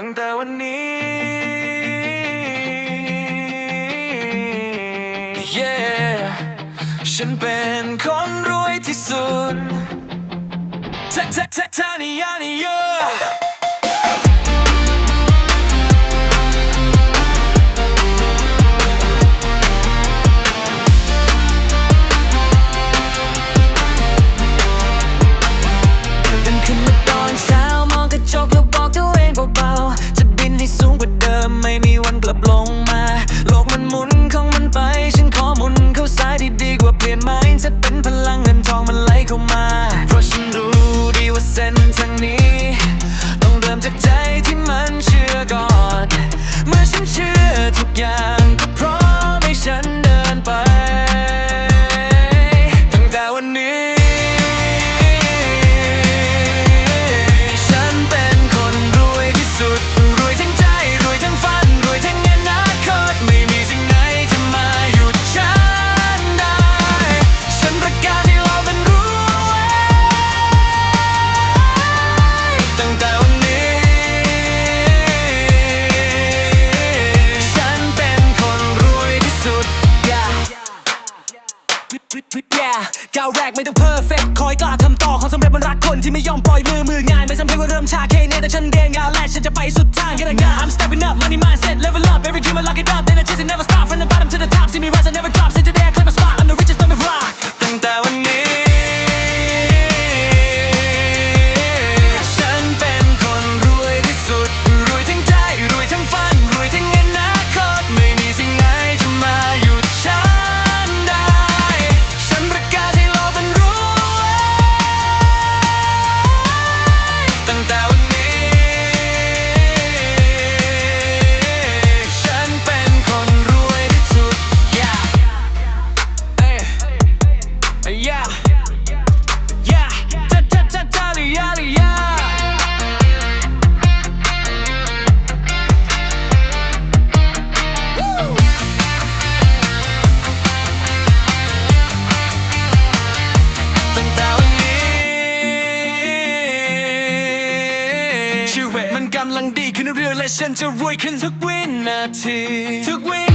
ตั้งแต่วันนี้ yeah ฉันเป็นคนรวยที่สุดแท็กแท็กแท็กทานิยานิยา ก้าวแรกไม่ต้องเพอร์เฟกคอยกล้าทำต่อของสำเร็จมันรักคนที่ไม่ยอมปล่อยมือมืองาน ไม่สำคัญว่าเริ่มชาเค่ไหนแต่ฉันเดินงาวแรกฉันจะไปสุดทางกันนะ I'm stepping up money mindset level up every dream I lock it up then I chase it never stop from the bottom to the top see me rise I never ชีวิตมันกำลังดีขึ้นเรื่อยๆและฉันจะรวยขึ้นทุกวินาทีทุกวิ